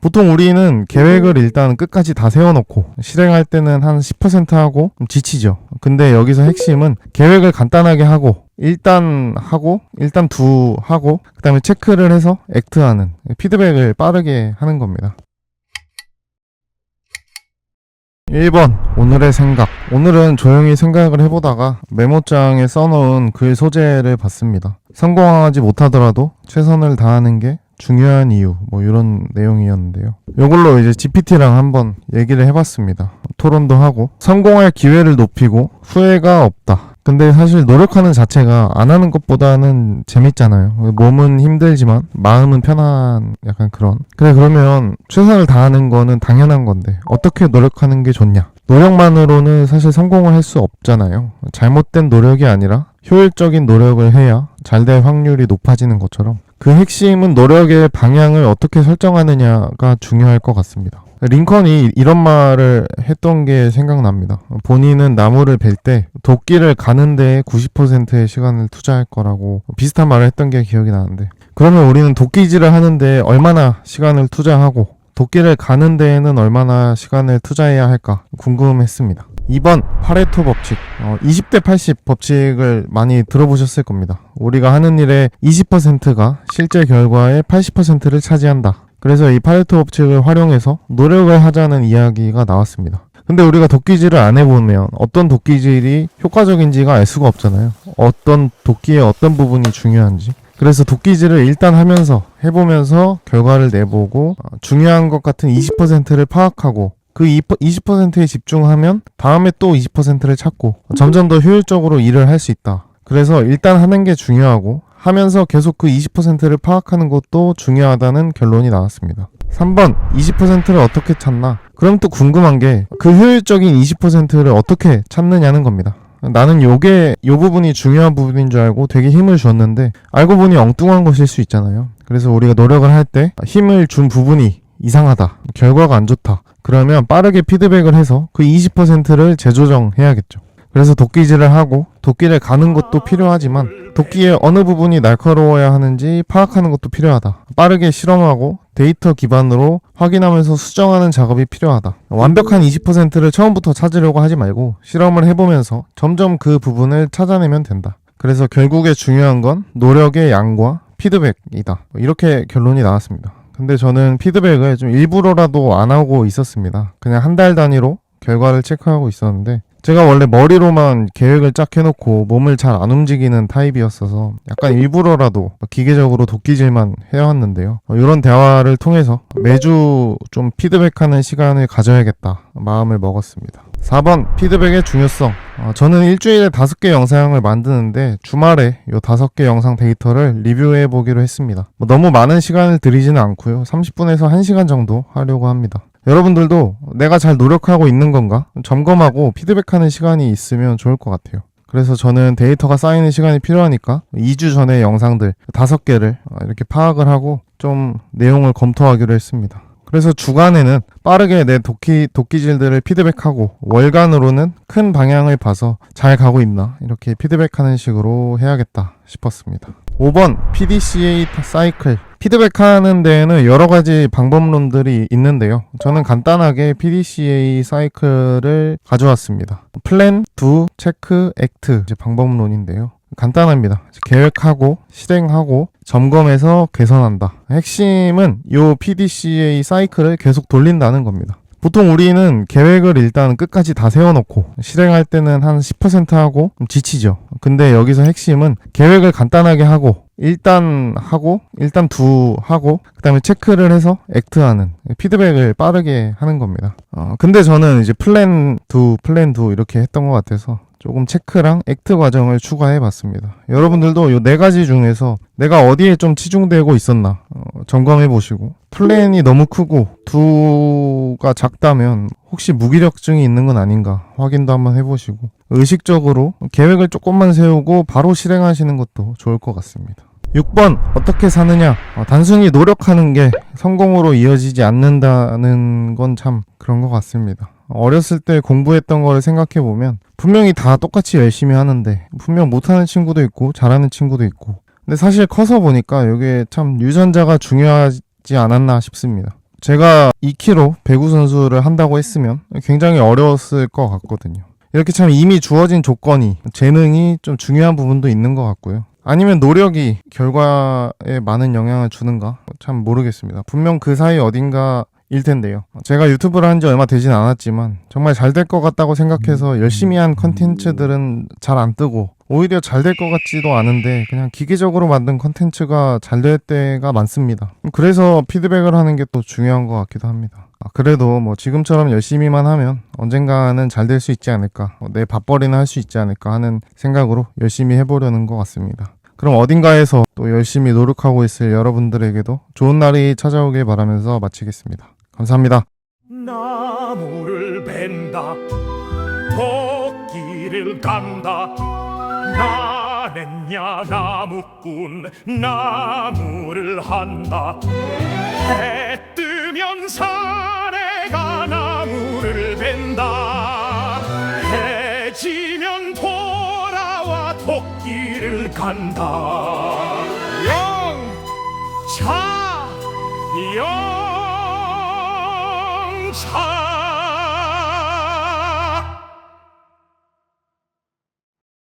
보통 우리는 계획을 일단 끝까지 다 세워놓고 실행할 때는 한 10% 하고 좀 지치죠. 근데 여기서 핵심은 계획을 간단하게 하고 일단 하고 일단 두 하고 그다음에 체크를 해서 액트하는 피드백을 빠르게 하는 겁니다. 1번 오늘의 생각 오늘은 조용히 생각을 해보다가 메모장에 써놓은 글 소재를 봤습니다 성공하지 못하더라도 최선을 다하는 게 중요한 이유 뭐 이런 내용이었는데요 이걸로 이제 GPT랑 한번 얘기를 해봤습니다 토론도 하고 성공할 기회를 높이고 후회가 없다 근데 사실 노력하는 자체가 안 하는 것보다는 재밌잖아요. 몸은 힘들지만 마음은 편한 약간 그런. 그래 그러면 최선을 다하는 거는 당연한 건데 어떻게 노력하는 게 좋냐? 노력만으로는 사실 성공을 할 수 없잖아요. 잘못된 노력이 아니라 효율적인 노력을 해야 잘 될 확률이 높아지는 것처럼 그 핵심은 노력의 방향을 어떻게 설정하느냐가 중요할 것 같습니다. 링컨이 이런 말을 했던 게 생각납니다. 본인은 나무를 벨 때 도끼를 가는 데에 90%의 시간을 투자할 거라고 비슷한 말을 했던 게 기억이 나는데 그러면 우리는 도끼질을 하는데 얼마나 시간을 투자하고 도끼를 가는 데에는 얼마나 시간을 투자해야 할까 궁금했습니다. 2번 파레토 법칙 어, 20대 80 법칙을 많이 들어보셨을 겁니다. 우리가 하는 일의 20%가 실제 결과의 80%를 차지한다. 그래서 이 파레토 법칙을 활용해서 노력을 하자는 이야기가 나왔습니다. 근데 우리가 도끼질을 안 해보면 어떤 도끼질이 효과적인지가 알 수가 없잖아요. 어떤 도끼의 어떤 부분이 중요한지. 그래서 도끼질을 일단 하면서 해보면서 결과를 내보고 어, 중요한 것 같은 20%를 파악하고 그 20%에 집중하면 다음에 또 20%를 찾고 점점 더 효율적으로 일을 할 수 있다. 그래서 일단 하는 게 중요하고 하면서 계속 그 20%를 파악하는 것도 중요하다는 결론이 나왔습니다. 3번 20%를 어떻게 찾나? 그럼 또 궁금한 게 그 효율적인 20%를 어떻게 찾느냐는 겁니다. 나는 요게 요 부분이 중요한 부분인 줄 알고 되게 힘을 줬는데 알고 보니 엉뚱한 것일 수 있잖아요. 그래서 우리가 노력을 할 때 힘을 준 부분이 이상하다. 결과가 안 좋다. 그러면 빠르게 피드백을 해서 그 20%를 재조정해야겠죠. 그래서 도끼질을 하고 도끼를 가는 것도 필요하지만 도끼의 어느 부분이 날카로워야 하는지 파악하는 것도 필요하다. 빠르게 실험하고 데이터 기반으로 확인하면서 수정하는 작업이 필요하다. 완벽한 20%를 처음부터 찾으려고 하지 말고 실험을 해보면서 점점 그 부분을 찾아내면 된다. 그래서 결국에 중요한 건 노력의 양과 피드백이다. 이렇게 결론이 나왔습니다. 근데 저는 피드백을 좀 일부러라도 안 하고 있었습니다. 그냥 한 달 단위로 결과를 체크하고 있었는데 제가 원래 머리로만 계획을 쫙 해놓고 몸을 잘 안 움직이는 타입이었어서 약간 일부러라도 기계적으로 도끼질만 해왔는데요. 이런 대화를 통해서 매주 좀 피드백하는 시간을 가져야겠다 마음을 먹었습니다. 4번 피드백의 중요성. 어, 저는 일주일에 다섯 개 영상을 만드는데 주말에 이 다섯 개 영상 데이터를 리뷰해 보기로 했습니다. 뭐 너무 많은 시간을 들이지는 않고요. 30분에서 1시간 정도 하려고 합니다. 여러분들도 내가 잘 노력하고 있는 건가 점검하고 피드백하는 시간이 있으면 좋을 것 같아요. 그래서 저는 데이터가 쌓이는 시간이 필요하니까 2주 전에 영상들 5개를 이렇게 파악을 하고 좀 내용을 검토하기로 했습니다. 그래서 주간에는 빠르게 내 도끼, 도끼질들을 피드백하고 월간으로는 큰 방향을 봐서 잘 가고 있나 이렇게 피드백하는 식으로 해야겠다 싶었습니다. 5번 PDCA 사이클 피드백하는 데에는 여러 가지 방법론들이 있는데요. 저는 간단하게 PDCA 사이클을 가져왔습니다. 플랜, 두, 체크, 액트 방법론인데요. 간단합니다. 계획하고 실행하고 점검해서 개선한다. 핵심은 이 PDCA 사이클을 계속 돌린다는 겁니다. 보통 우리는 계획을 일단 끝까지 다 세워놓고 실행할 때는 한 10% 하고 좀 지치죠. 근데 여기서 핵심은 계획을 간단하게 하고 일단 하고 일단 두 하고 그다음에 체크를 해서 액트하는 피드백을 빠르게 하는 겁니다. 어, 근데 저는 이제 플랜 두 플랜 두 이렇게 했던 것 같아서 조금 체크랑 액트 과정을 추가해 봤습니다. 여러분들도 이 네 가지 중에서 내가 어디에 좀 치중되고 있었나 어, 점검해 보시고 플랜이 너무 크고 두가 작다면 혹시 무기력증이 있는 건 아닌가 확인도 한번 해보시고 의식적으로 계획을 조금만 세우고 바로 실행하시는 것도 좋을 것 같습니다. 6번 어떻게 사느냐 어, 단순히 노력하는 게 성공으로 이어지지 않는다는 건 참 그런 것 같습니다. 어렸을 때 공부했던 거를 생각해 보면 분명히 다 똑같이 열심히 하는데 분명 못하는 친구도 있고 잘하는 친구도 있고 근데 사실 커서 보니까 이게 참 유전자가 중요하지 않았나 싶습니다. 제가 2kg 배구 선수를 한다고 했으면 굉장히 어려웠을 것 같거든요. 이렇게 참 이미 주어진 조건이 재능이 좀 중요한 부분도 있는 것 같고요. 아니면 노력이 결과에 많은 영향을 주는가 참 모르겠습니다. 분명 그 사이 어딘가 일 텐데요. 제가 유튜브를 한 지 얼마 되진 않았지만 정말 잘 될 것 같다고 생각해서 열심히 한 컨텐츠들은 잘 안 뜨고 오히려 잘 될 것 같지도 않은데 그냥 기계적으로 만든 컨텐츠가 잘 될 때가 많습니다. 그래서 피드백을 하는 게 또 중요한 것 같기도 합니다. 아, 그래도 뭐 지금처럼 열심히만 하면 언젠가는 잘 될 수 있지 않을까, 어, 내 밥벌이는 할 수 있지 않을까 하는 생각으로 열심히 해보려는 것 같습니다. 그럼 어딘가에서 또 열심히 노력하고 있을 여러분들에게도 좋은 날이 찾아오길 바라면서 마치겠습니다. 감사합니다. 나무를 벤다 토끼를 간다. 나는야 나무꾼 나무를 한다. 해 뜨면 산에가 나무를 벤다. 해 지면 돌아와 토끼를 간다